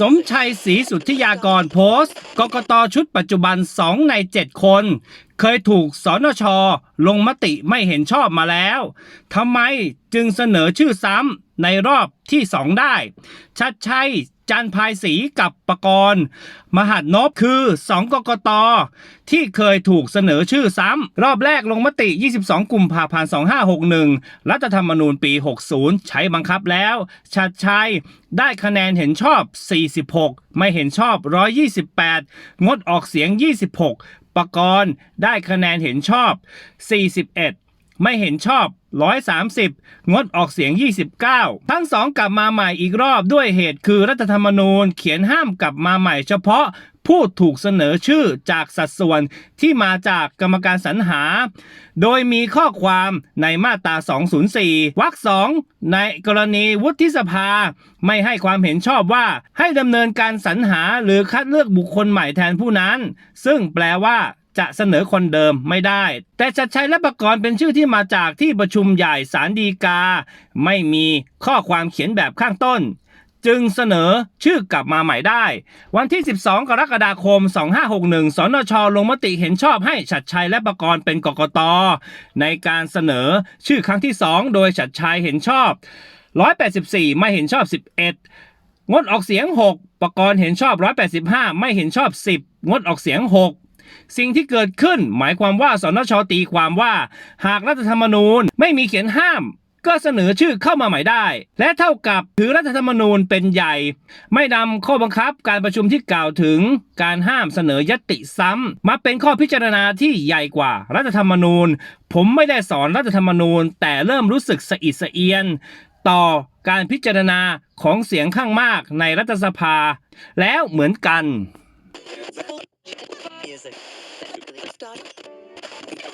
สมชัยศรีสุทธิยากรโพสต์ กกตชุดปัจจุบัน 2 ใน 7 คน เคยถูกสนช ลงมติไม่เห็นชอบมาแล้วทำไมจึงเสนอชื่อซ้ำในรอบที่ 2 ได้ ชัดชัย จันทร์ภายศรีกับประกรณ์มหัดนบคือ2กกตที่เคยถูกเสนอชื่อซ้ำ รอบแรกลงมติ 22 กุมภาพันธ์ 2561 รัฐธรรมนูญปี 60 ใช้บังคับแล้ว ชัดชัยได้คะแนนเห็นชอบ 46 ไม่เห็นชอบ 128 งดออกเสียง 26 ประกรณ์ได้คะแนนเห็นชอบ 41 ไม่เห็นชอบ 130 งดออกเสียง 29 ทั้งสองกลับมาใหม่อีกรอบด้วยเหตุคือรัฐธรรมนูญเขียนห้ามกลับมาใหม่เฉพาะผู้ถูกเสนอชื่อจากสัดส่วนที่มาจากกรรมการสรรหา โดยมีข้อความในมาตรา 204 วรรคสองในกรณีวุฒิสภา ไม่ให้ความเห็นชอบว่าให้ดำเนินการสรรหาหรือคัดเลือกบุคคลใหม่แทนผู้นั้น ซึ่งแปลว่า จะเสนอคนเดิมไม่ได้ แต่ชัดชัยและประกรณ์เป็นชื่อที่มาจากที่ประชุมใหญ่สารดีกา ไม่มีข้อความเขียนแบบข้างต้น จึงเสนอชื่อกลับมาใหม่ได้ วันที่ 12 กรกฎาคม 2561 สนช ลงมติเห็นชอบให้ชัดชัยและประกรณ์เป็นกกต ในการเสนอชื่อครั้งที่ 2 โดยชัดชัยเห็นชอบ 184 ไม่เห็นชอบ 11 งดออกเสียง 6 ประกรณ์เห็นชอบ 185 ไม่เห็นชอบ 10 งดออกเสียง 6 สิ่งที่เกิดขึ้นหมายความว่าสนชตีความว่า หากรัฐธรรมนูญไม่มีเขียนห้าม ก็เสนอชื่อเข้ามาใหม่ได้ และเท่ากับถือรัฐธรรมนูญเป็นใหญ่ ไม่นำข้อบังคับการประชุมที่กล่าวถึง การห้ามเสนอยติซ้ำมาเป็นข้อพิจารณาที่ใหญ่กว่ารัฐธรรมนูญ ผมไม่ได้สอนรัฐธรรมนูญ แต่เริ่มรู้สึกสะอิดสะเอียน ต่อการพิจารณาของเสียงข้างมากในรัฐสภา แล้วเหมือนกัน music. Start.